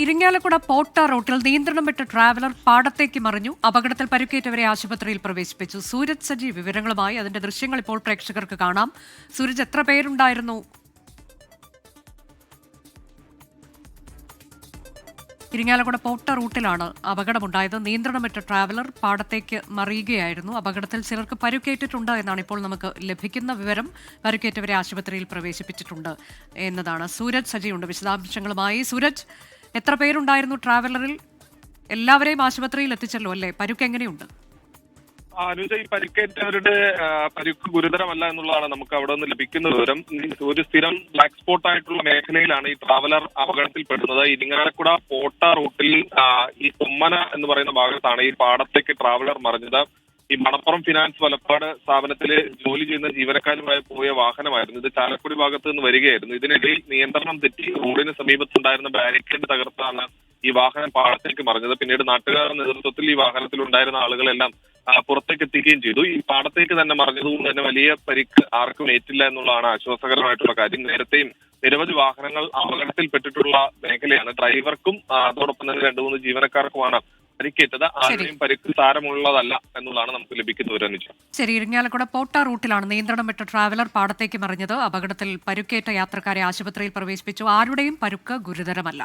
ഇരിങ്ങാലക്കുട പോട്ട റോട്ടിൽ നിയന്ത്രണം വിട്ട ട്രാവലർ പാടത്തേക്ക് മറിഞ്ഞു. അപകടത്തിൽ പരിക്കേറ്റവരെ ആശുപത്രിയിൽ പ്രവേശിപ്പിച്ചു. സൂരജ് സജി വിവരങ്ങളുമായി അതിന്റെ ദൃശ്യങ്ങൾ ഇപ്പോൾ പ്രേക്ഷകർക്ക് കാണാം. സൂരജ് എത്ര പേരുണ്ടായിരുന്നു? ഇരിങ്ങാലക്കുട പോട്ട റൂട്ടിലാണ് അപകടമുണ്ടായത്. നിയന്ത്രണം വിട്ട ട്രാവലർ പാടത്തേക്ക് മറിയുകയായിരുന്നു. അപകടത്തിൽ ചിലർക്ക് പരുക്കേറ്റിട്ടുണ്ട് എന്നാണ് ഇപ്പോൾ നമുക്ക് ലഭിക്കുന്ന വിവരം. പരുക്കേറ്റവരെ ആശുപത്രിയിൽ പ്രവേശിപ്പിച്ചിട്ടുണ്ട് എന്നതാണ് സൂരജ് സജിയുണ്ട് വിശദാംശങ്ങളുമായി. സൂരജ് എത്ര പേരുണ്ടായിരുന്നു ട്രാവലറിൽ? എല്ലാവരെയും ആശുപത്രിയിൽ എത്തിച്ചല്ലോ അല്ലേ? പരുക്ക് എങ്ങനെയുണ്ട്? അനുജ ഈ പരിക്കേറ്റവരുടെ പരിക്ക് ഗുരുതരമല്ല എന്നുള്ളതാണ് നമുക്ക് അവിടെ നിന്ന് ലഭിക്കുന്ന വിവരം. ഒരു സ്ഥിരം ബ്ലാക്ക് സ്പോട്ട് ആയിട്ടുള്ള മേഖലയിലാണ് ഈ ട്രാവലർ അപകടത്തിൽപ്പെടുന്നത്. ഇരിങ്ങാലക്കുട പോട്ട റൂട്ടിൽ ഈ കുമ്മന എന്ന് പറയുന്ന ഭാഗത്താണ് ഈ പാടത്തേക്ക് ട്രാവലർ മറിഞ്ഞത്. ഈ മണപ്പുറം ഫിനാൻസ് വലപ്പാട് സ്ഥാപനത്തിൽ ജോലി ചെയ്യുന്ന ജീവനക്കാരുമായി പോയ വാഹനമായിരുന്നു. ഇത് ചാലക്കുടി ഭാഗത്ത് നിന്ന് വരികയായിരുന്നു. ഇതിനിടയിൽ നിയന്ത്രണം തെറ്റി റോഡിന് സമീപത്തുണ്ടായിരുന്ന ബാരിക്കേഡ് തകർത്താണ് ഈ വാഹനം പാടത്തേക്ക് മറിഞ്ഞത്. പിന്നീട് നാട്ടുകാരുടെ നേതൃത്വത്തിൽ ഈ വാഹനത്തിൽ ഉണ്ടായിരുന്ന ആളുകളെല്ലാം പുറത്തേക്ക് എത്തിക്കുകയും ചെയ്തു. ഈ പാടത്തേക്ക് തന്നെ മറിഞ്ഞതുകൊണ്ട് തന്നെ വലിയ പരിക്ക് ആർക്കും ഏറ്റില്ല എന്നുള്ളതാണ് ആശ്വാസകരമായിട്ടുള്ള കാര്യം. നേരത്തെയും നിരവധി വാഹനങ്ങൾ അപകടത്തിൽപ്പെട്ടിട്ടുള്ള മേഖലയാണ്. ഡ്രൈവർക്കും അതോടൊപ്പം തന്നെ രണ്ടു മൂന്ന് ജീവനക്കാർക്കുമാണ് പരിക്കേറ്റത് ആരുടെയും പരിക്ക് സാരമുള്ളതല്ല എന്നുള്ളതാണ് നമുക്ക് ലഭിക്കുന്ന ഒരു അനുജം ശരി ഇരിങ്ങാലക്കുട പോട്ട റൂട്ടിലാണ് നിയന്ത്രണം വിട്ട ട്രാവലർ പാടത്തേക്ക് മറിഞ്ഞത്. അപകടത്തിൽ പരുക്കേറ്റ യാത്രക്കാരെ ആശുപത്രിയിൽ പ്രവേശിപ്പിച്ചു. ആരുടെയും പരുക്ക് ഗുരുതരമല്ല.